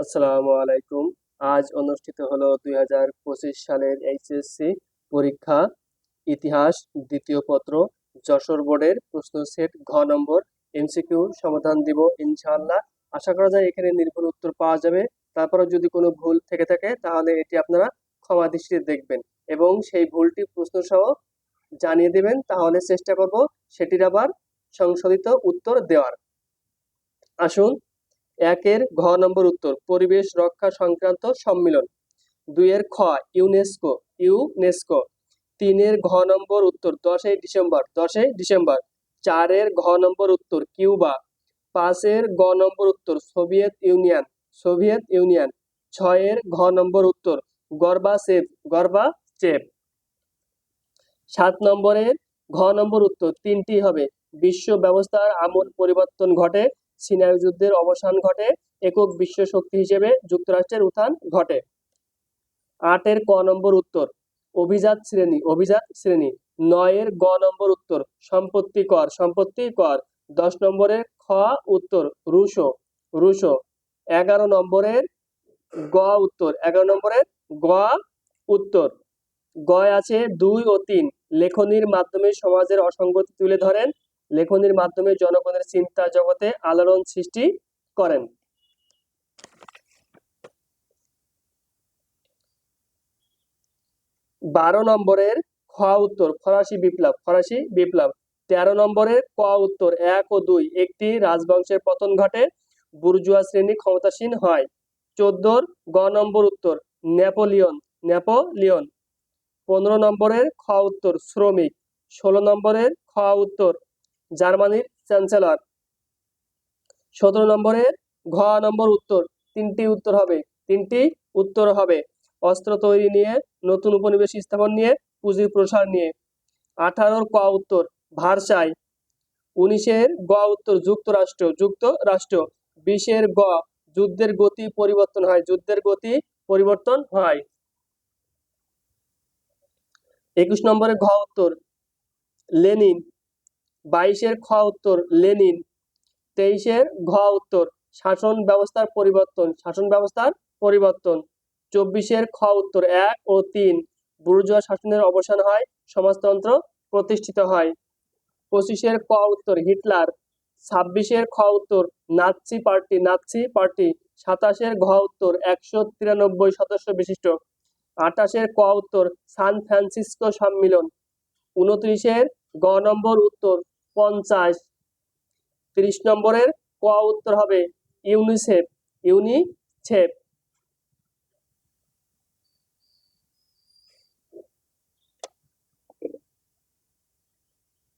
আসসালামু আলাইকুম। আজ অনুষ্ঠিত হলো দুই হাজার পঁচিশ সালের এইচএসসি পরীক্ষা। ইতিহাস, দ্বিতীয় পত্র, যশোর বোর্ডের প্রশ্ন সেট ঘ নম্বর, এমসিকিউ সমাধান দিব ইনশাআল্লাহ। আশা করা যায় এখানে নির্ভুল উত্তর পাওয়া যাবে। তারপরে যদি কোনো ভুল থেকে থাকে, তাহলে এটি আপনারা ক্ষমা দৃষ্টিতে দেখবেন এবং সেই ভুলটি প্রশ্ন সহ জানিয়ে দেবেন। তাহলে চেষ্টা করব সেটির আবার সংশোধিত উত্তর দেওয়ার। আসুন একের ঘ নম্বর উত্তর, পরিবেশ রক্ষা সংক্রান্ত সম্মেলন। দুইয়ের খ, ইউনেস্কো ইউনেস্কো। তিনের ঘ নম্বর উত্তর, দশই ডিসেম্বর দশই ডিসেম্বর। চারের ঘ নম্বর উত্তর, কিউবা। পাঁচের গ নম্বর উত্তর, সোভিয়েত ইউনিয়ন সোভিয়েত ইউনিয়ন। ছয়ের ঘ নম্বর উত্তর গর্বা সেভ গর্বা চেপ সাত নম্বরের ঘ নম্বর উত্তর, তিনটি হবে। বিশ্ব ব্যবস্থার আমূল পরিবর্তন ঘটে সিনাই যুদ্ধের অবসান ঘটে, একক বিশ্ব শক্তি হিসেবে যুক্তরাষ্ট্রের উত্থান ঘটে। আটের ক নম্বর উত্তর, অভিজাত শ্রেণি অভিজাত শ্রেণি। নয়ের গ নম্বর উত্তর, সম্পত্তি কর সম্পত্তি কর। দশ নম্বরের খ উত্তর, রুশো রুশো। এগারো নম্বরের গ উত্তর, এগারো নম্বরের গ উত্তর। গয় আছে দুই ও তিন, লেখনির মাধ্যমে সমাজের অসঙ্গতি তুলে ধরেন লেখনির মাধ্যমে জনগণের চিন্তা জগতে আলোড়ন সৃষ্টি করেন। বারো নম্বরের খ উত্তর, ফরাসি বিপ্লব ফরাসি বিপ্লব। তেরো নম্বরের ক উত্তর, এক ও দুই, একটি রাজবংশের পতন ঘটে, বুর্জুয়া শ্রেণি ক্ষমতাসীন হয়। চোদ্দোর গ নম্বর উত্তর, নেপোলিয়ন নেপোলিয়ন। পনেরো নম্বরের খ উত্তর, শ্রমিক। ষোলো নম্বরের খ উত্তর জার্মানির চ্যান্সেলর। সতেরো নম্বরে ঘ নম্বর উত্তর, তিনটি উত্তর হবে, তিনটি উত্তর হবে। অস্ত্র তৈরি নিয়ে, নতুন উপনিবেশ স্থাপন নিয়ে পুঁজির প্রসার নিয়ে। আঠারোর ক উত্তর, ভারসাই। উনিশের গ উত্তর, যুক্তরাষ্ট্র যুক্তরাষ্ট্র। বিশের গ, যুদ্ধের গতি পরিবর্তন হয়, যুদ্ধের গতি পরিবর্তন হয়। একুশ নম্বরের ঘ উত্তর, লেনিন। বাইশের খ উত্তর, লেনিন। তেইশের ঘ উত্তর, শাসন ব্যবস্থার পরিবর্তন, শাসন ব্যবস্থার পরিবর্তন। চব্বিশের খ উত্তর, এক ও তিন। বুর্জোয়া শাসনের অবসান হয়, সমাজতন্ত্র প্রতিষ্ঠিত হয়। পঁচিশের ক উত্তর, হিটলার। ছাব্বিশের খ উত্তর, নাৎসি পার্টি নাৎসি পার্টি। সাতাশের ঘ উত্তর, একশো তিরানব্বই সদস্য বিশিষ্ট। আঠাশের ক উত্তর, সান ফ্রান্সিসকো সম্মিলন। উনত্রিশের গ নম্বর উত্তর পঞ্চাশ। তিরিশ নম্বরের ক উত্তর হবে ইউনিসেফ। ইউনিসেফ।